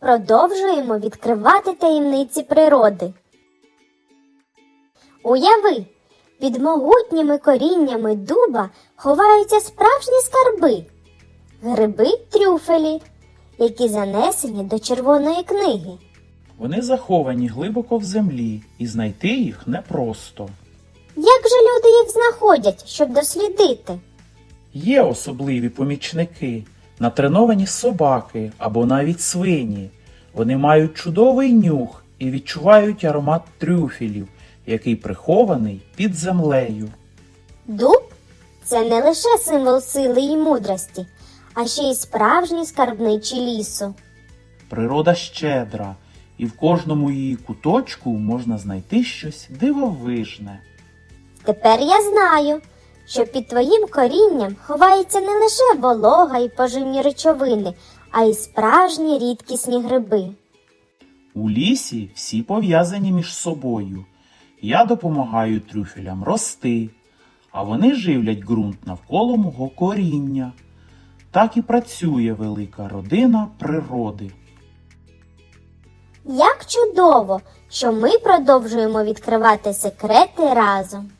продовжуємо відкривати таємниці природи. Уяви, під могутніми коріннями дуба ховаються справжні скарби, гриби трюфелі, які занесені до червоної книги. Вони заховані глибоко в землі, і знайти їх непросто. Як же люди їх знаходять, щоб дослідити? Є особливі помічники, натреновані собаки або навіть свині. Вони мають чудовий нюх і відчувають аромат трюфелів, який прихований під землею. Дуб це не лише символ сили і мудрості, а ще й справжній скарбничий лісу. Природа щедра, і в кожному її куточку можна знайти щось дивовижне. Тепер я знаю, що під твоїм корінням ховається не лише волога і поживні речовини, а й справжні рідкісні гриби. У лісі всі пов'язані між собою. Я допомагаю трюфелям рости, а вони живлять ґрунт навколо мого коріння. Так і працює велика родина природи. Як чудово, що ми продовжуємо відкривати секрети разом.